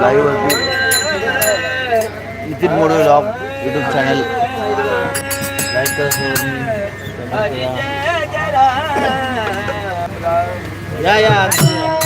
Live वरती Nitin Modve log YouTube channel. Like करा. या या.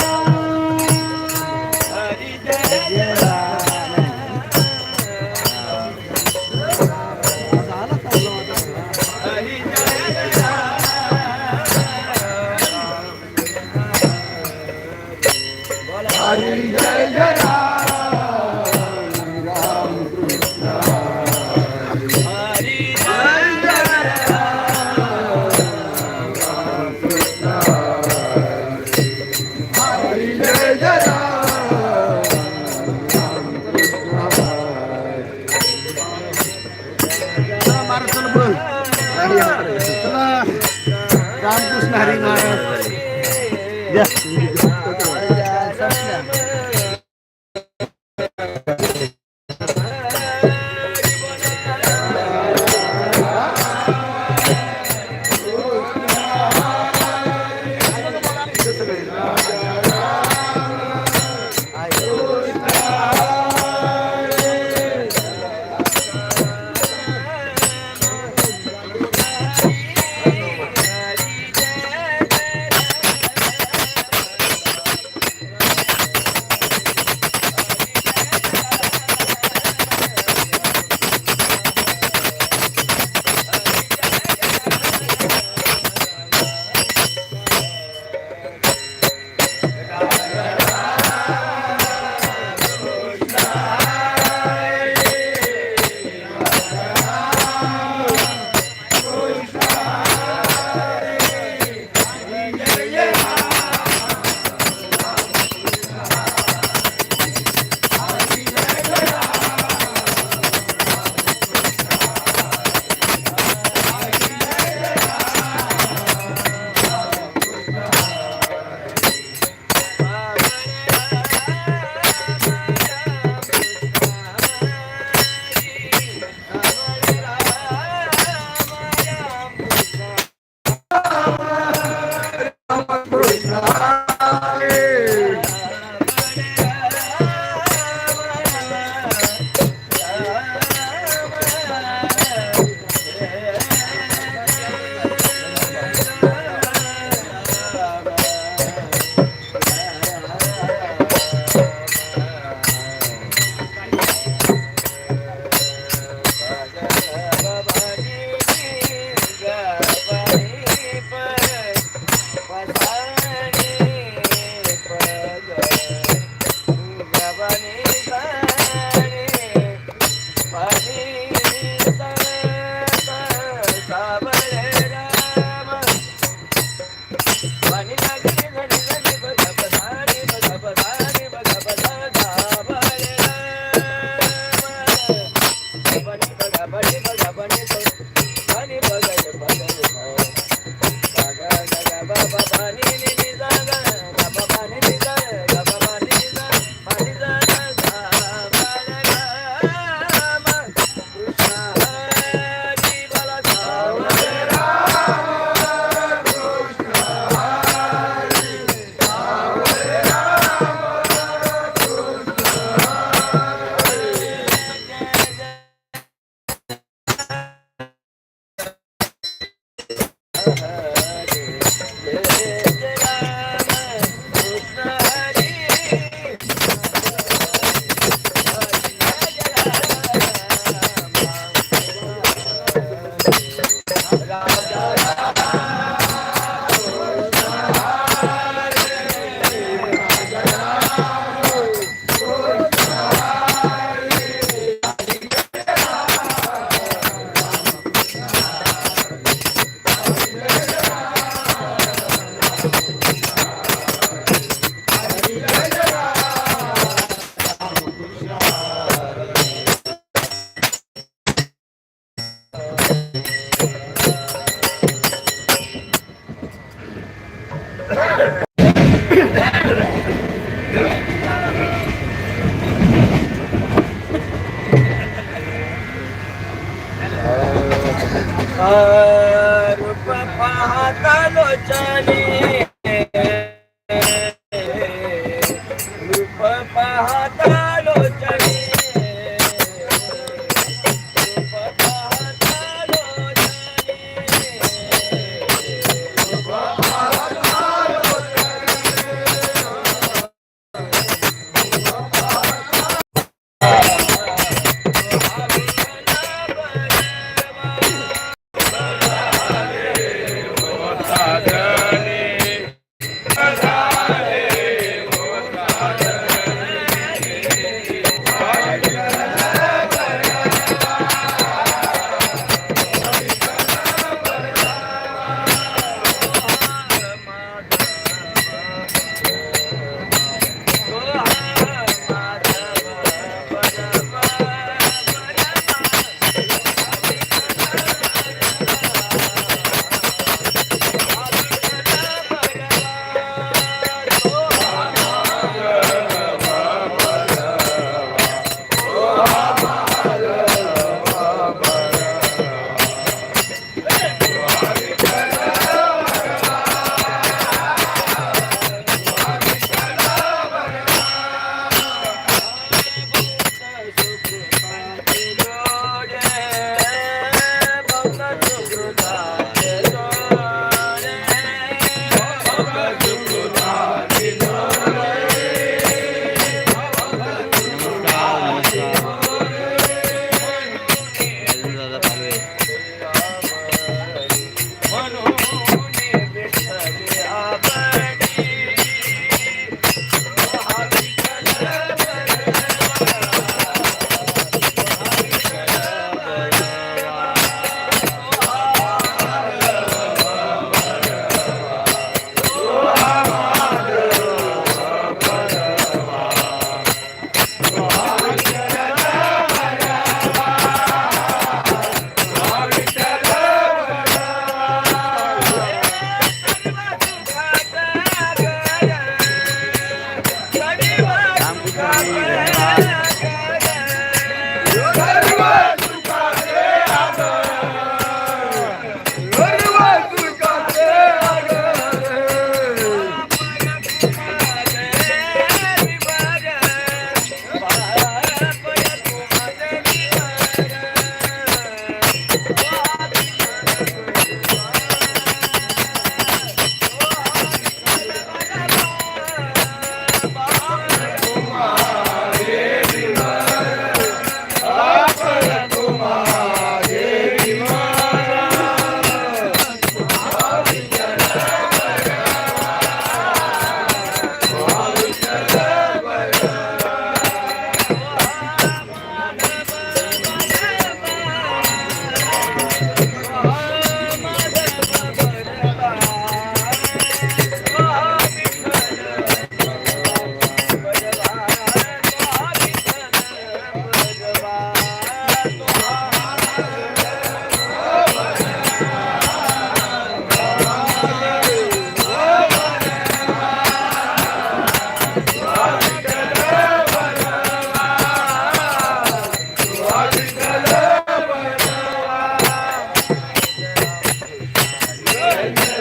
Amen.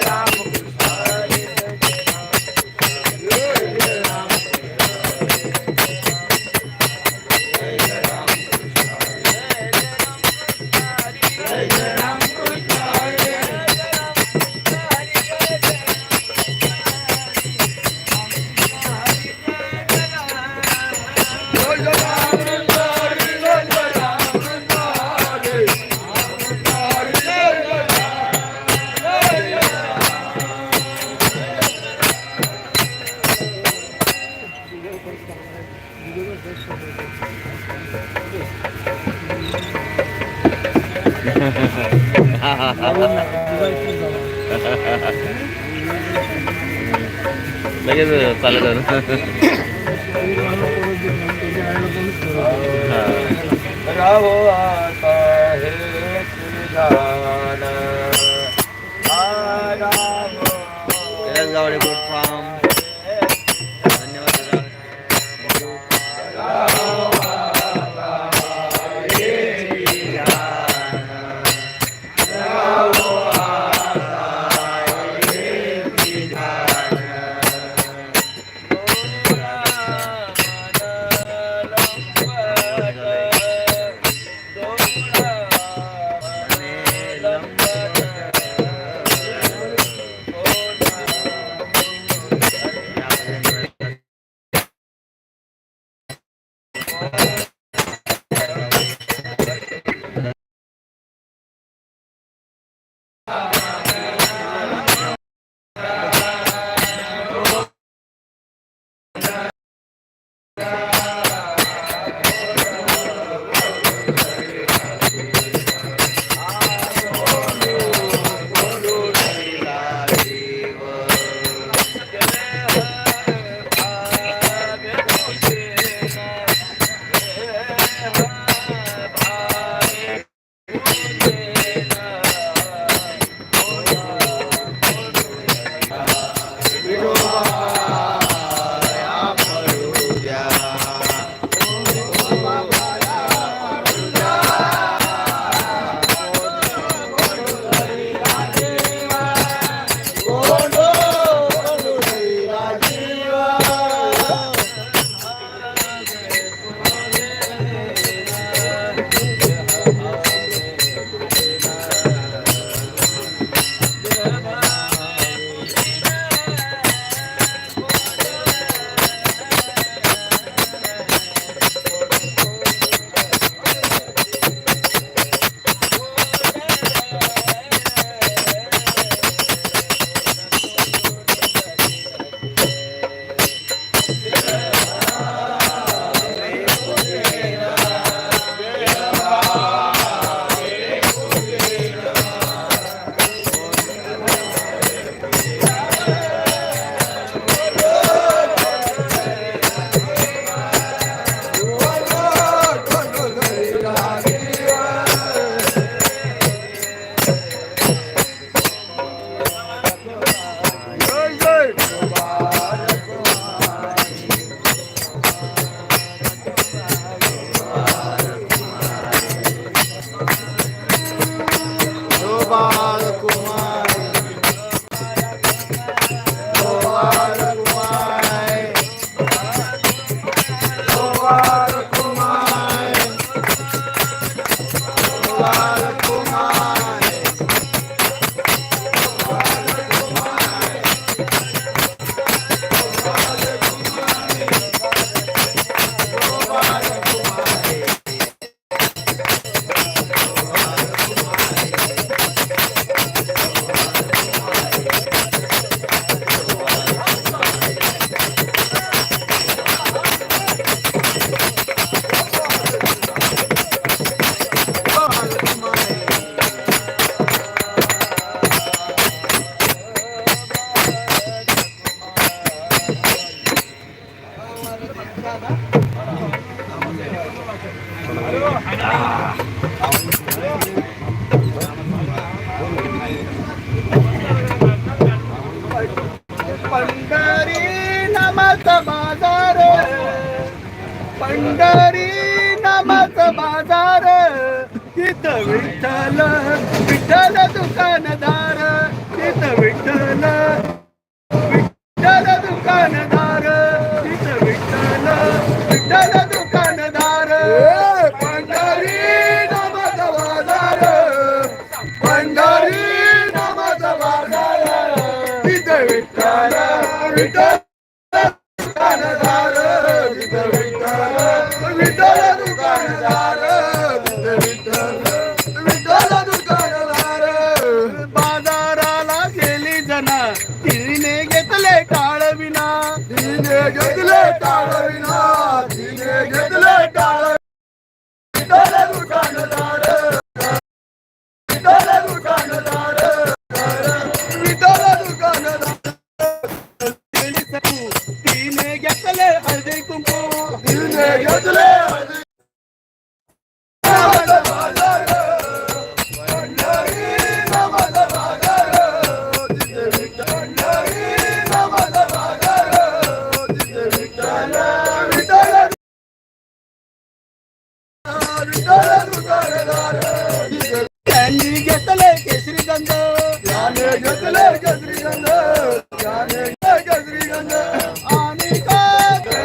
चालत दुकानदार तिथं विठ्ठल. विठ्ठल दुकानदार तिथं विठ्ठल. विठ्ठल తెలుసము దీనే గెట్టలే అదే కుంకు దీనే గెట్టలే గెట్టలే కేసరి గంధ గెట్టలే కేసరి గంధ त्यांनी त्याने त्याने?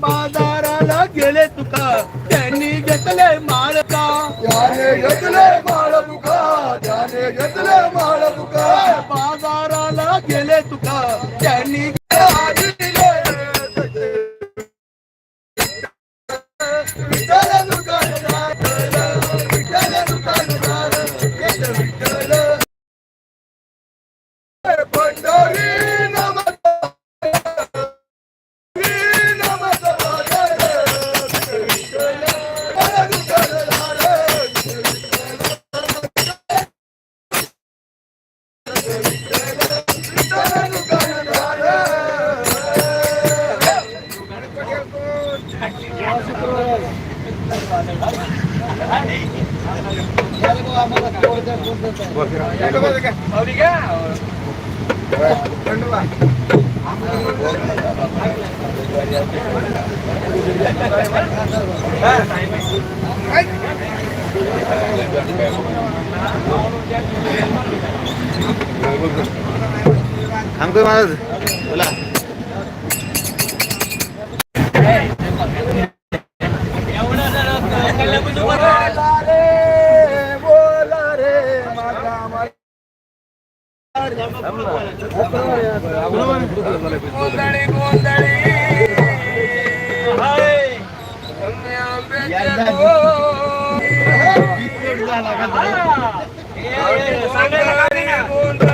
बाजाराला गेले तुका त्यांनी घेतले माळका त्याने घेतले माळ तुका त्याने घेतले माळ तुका बाजाराला गेले तुका थांबतोय महाराज. बोला. गोंधळी गोंधळी சண்டை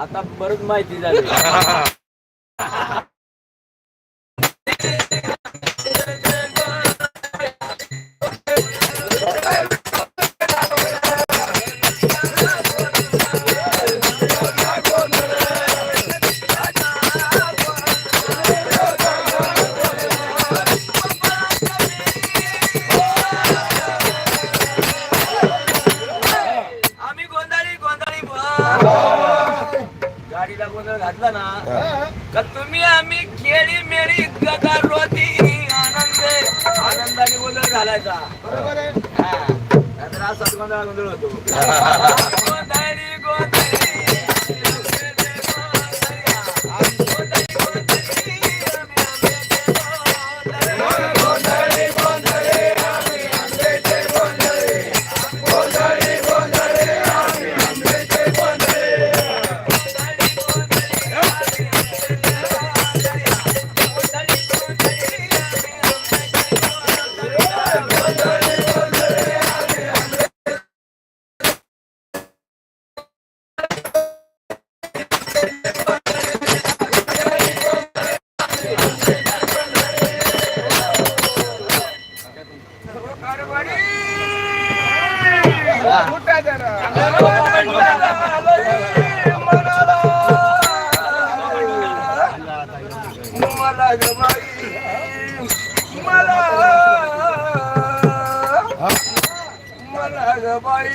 आता परत माहिती झाली. बाई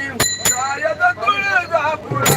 शायद तुळजापुराला बाई